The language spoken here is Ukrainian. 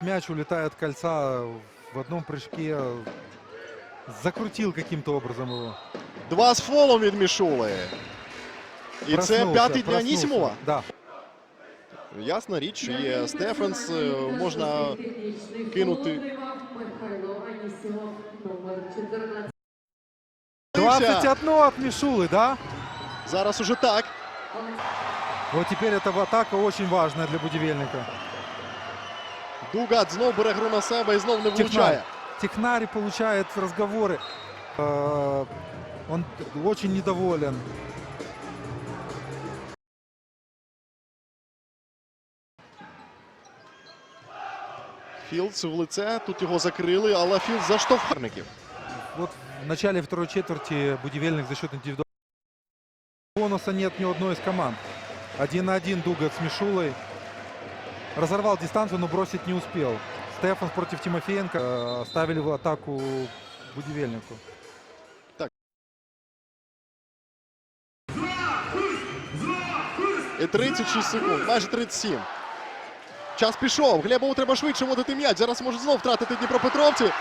Мяч улетает от кольца в одном прыжке. Закрутил каким-то образом его. Два з фолом від Мішули. І це Проснулся, п'ятий для проснулся. Анісімова. Да. Ясна річ, що є Стефенс, е, можна кинути. Михайло Анісімов, номер 14. 21 от Мишулы, да? Зараз уже так. Вот теперь эта атака очень важная для Будивельника. Дугат знов бере гру на себе і знов не влучає. Технарь. Получает разговоры. Э, Он очень недоволен. Філдс в лице. Тут його закрили, але Філдс заштовхарників. Вот в начале второй четверти Будивельник за счет индивидуального бонуса нет ни одной из команд. Один на один Дугат с Мишулой. Разорвал дистанцию, но бросить не успел. Стефан против Тимофеенко э, ставили в атаку Будивельнику. І 36 секунд, майже 37. Час пішов. Глебову треба швидше водити м'яч. Зараз може знов втратити Дніпропетровці.